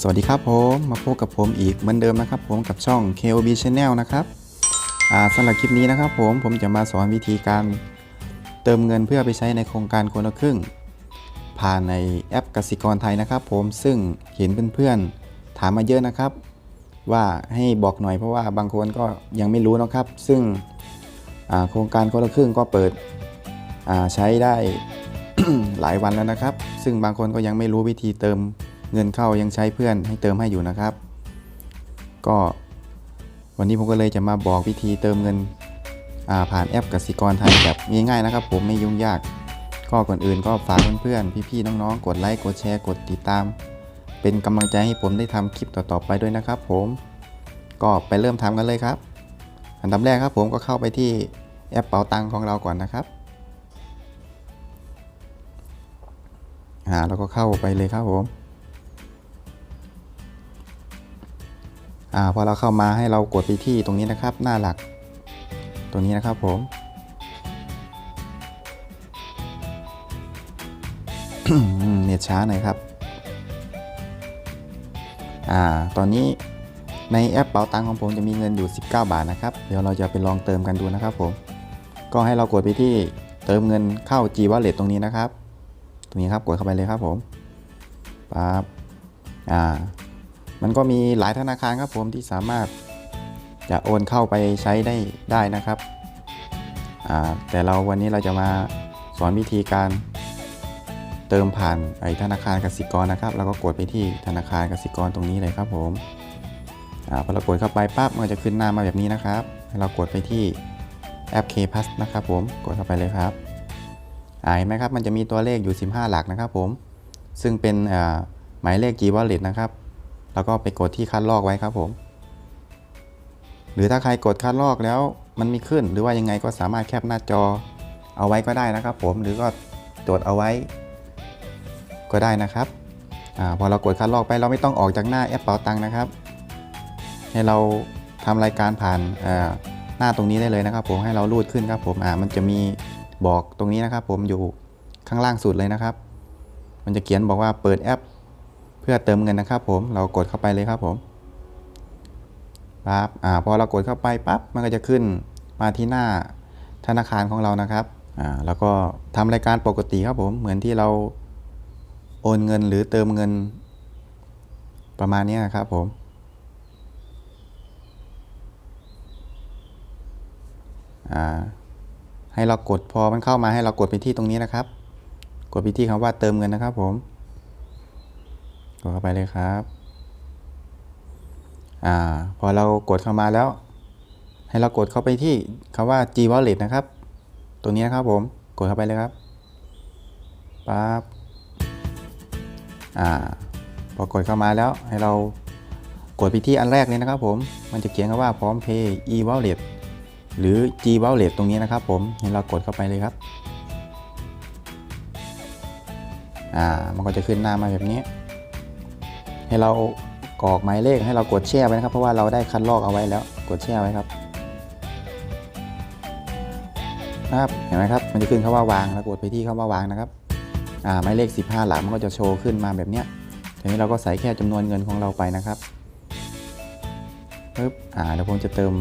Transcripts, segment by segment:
สวัสดีครับผมมาพบกับผมอีกเหมือนเดิมนะครับ ผมกับช่อง KOB Channel นะครับอ่าสำหรับคลิปนี้นะครับ ผมผมจะมาสอนวิธีการเติมเงินเพื่อไปใช้ในโครงการคนละครึ่ง ผ่านในแอปกสิกรไทยนะครับ ผมซึ่งเห็นเพื่อนๆถามมาเยอะนะครับ ว่าให้บอกหน่อยเพราะว่าบางคนก็ยังไม่รู้นะครับ ซึ่งโครงการคนละครึ่งก็เปิดใช้ได้หลายวันแล้วนะครับ ซึ่งบางคนก็ยังไม่รู้วิธีเติม เงินเข้ายังใช้เพื่อนให้เติมให้อยู่นะครับ ก็วันนี้ผมก็เลยจะมาบอกวิธีเติมเงินาผ่านแอปกสิกรไทยแบบง่ายๆนะครับ ผมไม่ยุ่งยาก ก็ก่อนอื่นก็ฝากเพื่อนๆพี่ๆน้องๆ กดไลค์กดแชร์กดติดตาม เป็นกำลังใจให้ผมได้ทำคลิปต่อๆไปด้วยนะครับ ผมก็ไปเริ่มทำกันเลยครับ อันดับแรกครับผมก็เข้าไปที่แอปเป๋าตังค์ของเราก่อนนะครับอ่าแล้วก็เข้าไปเลยครับผม อ่าพอเราเข้ามาให้เรากดไปที่ตรงนี้นะครับ หน้าหลักตรงนี้นะครับผม เน็ตช้าหน่อยครับ อ่า ตอนนี้ในแอปเป๋าตังของผมจะมีเงินอยู่ 19 บาทนะครับ เดี๋ยวเราจะไปลองเติมกันดูนะครับผม ก็ให้เรากดไปที่เติมเงินเข้า G Wallet ตรงนี้นะครับ ตรงนี้ครับกดเข้าไปเลยครับผมปั๊บอ่า มันก็มีหลายธนาคารครับผมที่สามารถจะโอนเข้าไปใช้ได้ได้นะครับ แต่เราวันนี้เราจะมาสอนวิธีการเติมผ่านไอธนาคารกสิกรนะครับแล้วก็กดไปที่ธนาคารกสิกรตรงนี้เลยครับผมอพอเรากดเข้าไปปั๊บมันจะขึ้นหน้ามาแบบนี้นะครับให้เรากดไปที่แอป K Plus นะครับผมกดเข้าไปเลยครับอ่าเห็นไหมครับมันจะมีตัวเลขอยู่ 15 หลักนะครับผมซึ่งเป็นหมายเลข G Wallet นะครับ แล้วก็ไปกดที่คัดลอกไว้ครับผม หรือถ้าใครกดคัดลอกแล้วมันไม่ขึ้น หรือว่ายังไงก็สามารถแคปหน้าจอเอาไว้ก็ได้นะครับผมหรือก็จดเอาไว้ ก็ได้นะครับอพอเรากดคัดลอกไปเราไม่ต้องออกจากหน้าแอปเป๋าตังค์นะครับ ให้เราทำรายการผ่านหน้าตรงนี้ได้เลยนะครับผมให้เราลูดขึ้นครับผมอ่ามันจะมีบอกตรงนี้นะครับผมอยู่ข้างล่างสุดเลยนะครับ มันจะเขียนบอกว่าเปิดแอป เพื่อเติมเงินนะครับ ผมเรากดเข้าไปเลยครับผมปั๊บอ่าพอเรากดเข้าไปปั๊บมันก็จะขึ้นมาที่หน้าธนาคารของเรานะครับอ่าแล้วก็ทำรายการปกติครับผมเหมือนที่เราโอนเงินหรือเติมเงินประมาณนี้ครับผมอ่าให้เรากดพอมันเข้ามาให้เรากดไปที่ตรงนี้นะครับ กดไปที่คำว่าเติมเงินนะครับผม กดเข้าไปเลยครับอ่าพอเรากดเข้ามาแล้ว ให้เรากดเข้าไปที่คำว่า G Wallet นะครับตรงนี้นะครับผมกดเข้าไปเลยครับปั๊บอ่าพอกดเข้ามาแล้วให้เรากดไปที่อันแรกเลยนะครับผม มันจะเขียนคำว่าพร้อมเพย์ e wallet หรือ g wallet ตรงนี้นะครับผมให้เรากดเข้าไปเลยครับ อ่า มันก็จะขึ้นหน้ามาแบบนี้ ให้เรากรอกหมายเลขให้เรากดแช่ไว้นะครับ เพราะว่าเราได้คัดลอกเอาไว้แล้ว กดแช่ไว้ครับนะครับเห็นไหมครับมันจะขึ้นคำว่าวางแล้วกดไปที่คำว่าวางนะครับอ่าหมายเลข 15 หลักมันก็จะโชว์ขึ้นมาแบบเนี้ยทีนี้เราก็ใส่แค่จำนวนเงินของเราไปนะครับปึ๊บอ่าเดี๋ยวผมจะเติม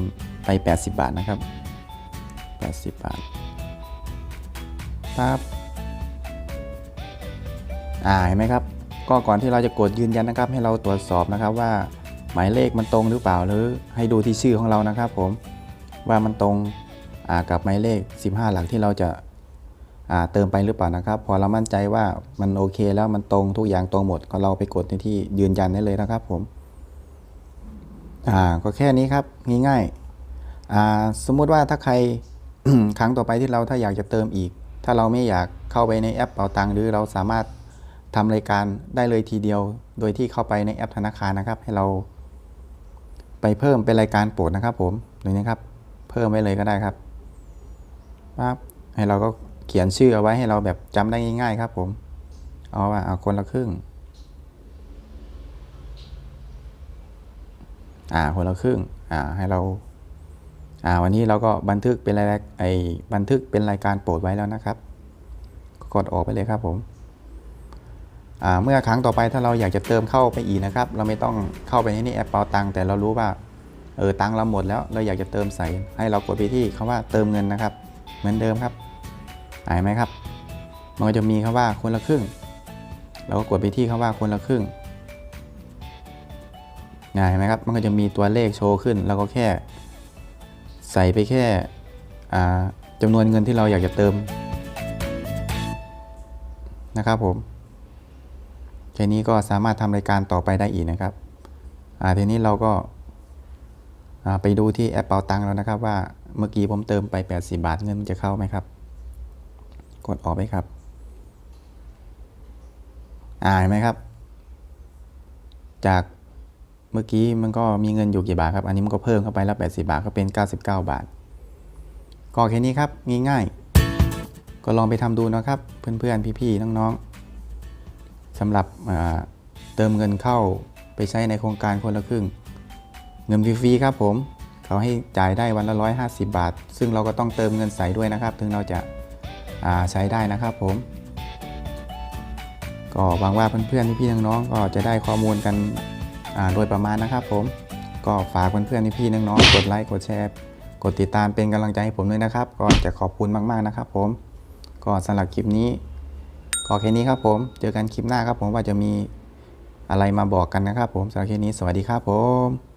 ไป 80 บาทนะครับ 80 บาทปั๊บอ่าเห็นไหมครับ ก็ก่อนที่เราจะกดยืนยันนะครับ ให้เราตรวจสอบนะครับว่าหมายเลขมันตรงหรือเปล่าหรือให้ดูที่ชื่อของเรานะครับ ผมว่ามันตรงกับหมายเลข 15 หลักที่เราจะาเติมไปหรือเปล่านะครับ พอเรามั่นใจว่ามันโอเคแล้วมันตรงทุกอย่างตรงหมด ก็เราไปกดในที่ยืนยันได้เลยนะครับ ผมอ่าก็แค่นี้ครับง่ายๆอ่าสมมุติว่าถ้าใครครั้งต่อไปที่เราถ้าอยากจะเติมอีก ถ้าเราไม่อยากเข้าไปในแอปเป๋าตังหรือเราสามารถ ทำรายการได้เลยทีเดียว โดยที่เข้าไปในแอปธนาคารนะครับ ให้เราไปเพิ่มเป็นรายการโปรดนะครับผมตรงนี้ครับ เพิ่มไว้เลยก็ได้ครับปั๊บให้เราก็เขียนชื่อเอาไว้ให้เราแบบจำได้ง่ายๆครับผม เอาว่าเอาคนละครึ่ง อ่าคนละครึ่ง อ่าให้เรา อ่าวันนี้เราก็บันทึกเป็นรายไอบันทึกเป็นรายการโปรดไว้แล้วนะครับ กดออกไปเลยครับผม เมื่อครั้งต่อไปถ้าเราอยากจะเติมเข้าไปอีกนะครับ เราไม่ต้องเข้าไปในนี่แอปเปาตังแต่เรารู้ว่าเออตังเราหมดแล้วเราอยากจะเติมใส่ให้เรากดไปที่คำว่าเติมเงินนะครับ เหมือนเดิมครับหายไหมครับ มันก็จะมีคำว่าคนละครึ่ง เราก็กดไปที่คำว่าคนละครึ่งง่ายไหมครับ มันก็จะมีตัวเลขโชว์ขึ้น แล้วก็แค่ ใส่ไปแค่อ่าจำนวนเงินที่เราอยากจะเติมนะครับผม แค่นี้ก็สามารถทำรายการต่อไปได้อีกนะครับอ่าทีนี้เราก็าไปดูที่แอปเป๋าตังค์แล้วนะครับ ว่าเมื่อกี้ผมเติมไป 80 บาทเงินมันจะเข้าไหมครับ กดออกไหมครับอ่าเห็นไหมครับ จากเมื่อกี้มันก็มีเงินอยู่กี่บาทครับ อันนี้มันก็เพิ่มเข้าไปแล้ว 80 บาทก็เป็น 99 บาท ก็แค่นี้ครับง่ายๆก็ลองไปทำดูนะครับ เพื่อนๆ พี่ๆ น้องๆ สำหรับเติมเงินเข้าไปใช้ในโครงการคนละครึ่ง เงินฟรีๆครับผม เขาให้จ่ายได้วันละ 150 บาท ซึ่งเราก็ต้องเติมเงินใส่ด้วยนะครับ ถึงเราจะาใช้ได้นะครับผม ก็หวังว่าเพื่อนๆพี่ๆน้องๆก็จะได้ข้อมูลกันโดยประมาณนะครับผมก็ฝากเพื่อนๆพี่ๆน้องๆกดไลค์กดแชร์กดติดตามเป็นกำลังใจให้ผมด้วยนะครับ ก็จะขอบคุณมากๆนะครับผม ก็สำหรับคลิปนี้ ก็แค่นี้ครับผม เจอกันคลิปหน้าครับผมว่าจะมีอะไรมาบอกกันนะครับผมสำหรับคลิปนี้สวัสดีครับผม